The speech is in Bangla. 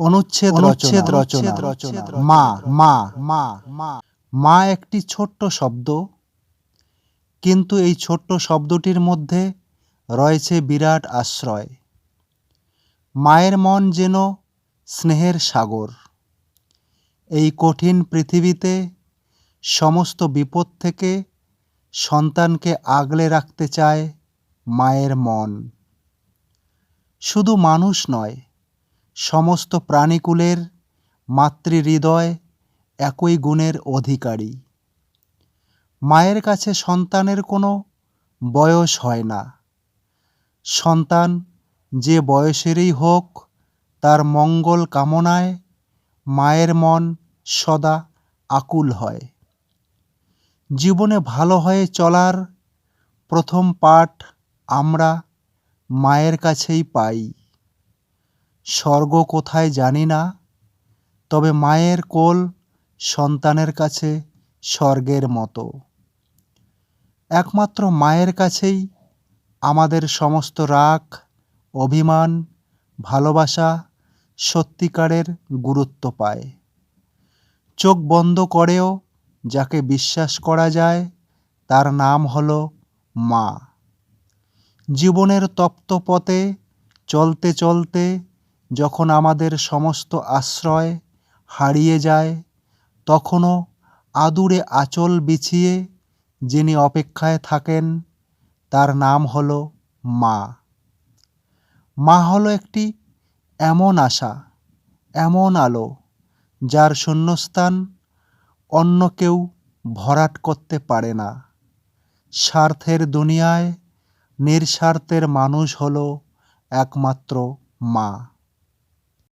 অনুচ্ছেদ অনুচ্ছেদ রচনা। রচনা। মা মা মা মা। মা একটি ছোট্ট শব্দ কিন্তু এই ছোট্ট শব্দটির মধ্যে রয়েছে বিরাট আশ্রয়। মায়ের মন যেন স্নেহের সাগর। এই কঠিন পৃথিবীতে সমস্ত বিপদ থেকে সন্তানকে আগলে রাখতে চায় মায়ের মন। শুধু মানুষ নয় সমস্ত প্রাণীকুলের মাতৃহৃদয় একই গুণের অধিকারী। মায়ের কাছে সন্তানের কোনো বয়স হয় না। সন্তান যে বয়সেরই হোক, তার মঙ্গল কামনায় মায়ের মন সদা আকুল হয়। জীবনে ভালো হয়ে চলার প্রথম পাঠ আমরা মায়ের কাছেই পাই। স্বর্গ কোথায় জানি না। তবে মায়ের কোল সন্তানের কাছে স্বর্গের মতো। একমাত্র মায়ের কাছেই আমাদের সমস্ত রাগ, অভিমান, ভালোবাসা সত্যিকারের গুরুত্ব পায়। চোখ বন্ধ করেও যাকে বিশ্বাস করা যায়, তার নাম হল মা। জীবনের তপ্ত পথে চলতে চলতে যখন আমাদের সমস্ত আশ্রয় হারিয়ে যায়, তখনও আদুরে আঁচল বিছিয়ে যিনি অপেক্ষায় থাকেন, তার নাম হলো মা। মা হলো একটি এমন আশা, এমন আলো, যার শূন্যস্থান অন্য কেউ ভরাট করতে পারে না। স্বার্থের দুনিয়ায় নিঃস্বার্থের মানুষ হলো একমাত্র মা।